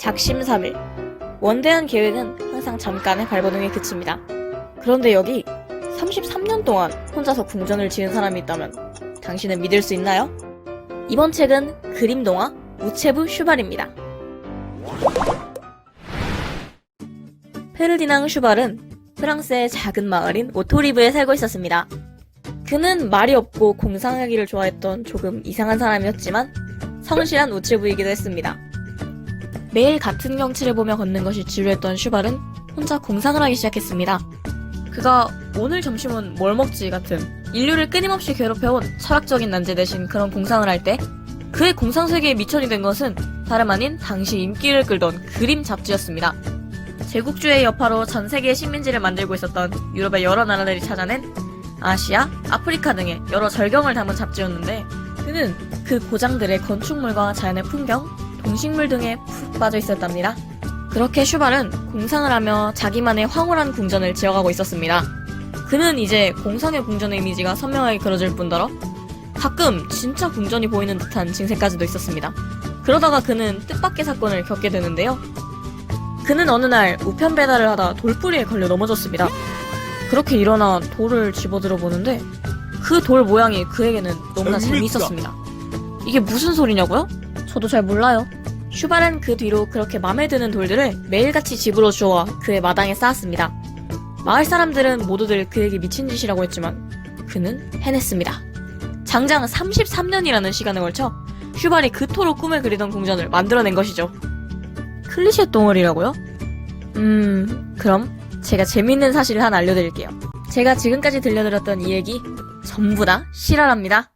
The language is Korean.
작심삼일. 원대한 계획은 항상 잠깐의 발버둥에 그칩니다. 그런데 여기 33년 동안 혼자서 궁전을 지은 사람이 있다면 당신은 믿을 수 있나요? 이번 책은 그림 동화 우체부 슈발입니다. 페르디낭 슈발은 프랑스의 작은 마을인 오토리브에 살고 있었습니다. 그는 말이 없고 공상하기를 좋아했던 조금 이상한 사람이었지만 성실한 우체부이기도 했습니다. 매일 같은 경치를 보며 걷는 것이 지루했던 슈발은 혼자 공상을 하기 시작했습니다. 그가 오늘 점심은 뭘 먹지 같은 인류를 끊임없이 괴롭혀온 철학적인 난제 대신 그런 공상을 할 때 그의 공상 세계에 미천이 된 것은 다름 아닌 당시 인기를 끌던 그림 잡지였습니다. 제국주의 여파로 전 세계의 식민지를 만들고 있었던 유럽의 여러 나라들이 찾아낸 아시아, 아프리카 등의 여러 절경을 담은 잡지였는데 그는 그 고장들의 건축물과 자연의 풍경, 동식물 등에 푹 빠져 있었답니다. 그렇게 슈발은 공상을 하며 자기만의 황홀한 궁전을 지어가고 있었습니다. 그는 이제 공상의 궁전의 이미지가 선명하게 그려질 뿐더러 가끔 진짜 궁전이 보이는 듯한 증세까지도 있었습니다. 그러다가 그는 뜻밖의 사건을 겪게 되는데요. 그는 어느 날 우편 배달을 하다 돌뿌리에 걸려 넘어졌습니다. 그렇게 일어나 돌을 집어들어 보는데 그 돌 모양이 그에게는 너무나. 재미있었습니다. 이게 무슨 소리냐고요? 저도 잘 몰라요. 슈발은 그 뒤로 그렇게 맘에 드는 돌들을 매일같이 집으로 주워와 그의 마당에 쌓았습니다. 마을 사람들은 모두들 그에게 미친 짓이라고 했지만 그는 해냈습니다. 장장 33년이라는 시간에 걸쳐 슈발이 그토록 꿈을 그리던 궁전을 만들어낸 것이죠. 클리셰 덩어리라고요? 음, 그럼 제가 재밌는 사실을 하나 알려드릴게요. 제가 지금까지 들려드렸던 이 얘기 전부 다 실화랍니다.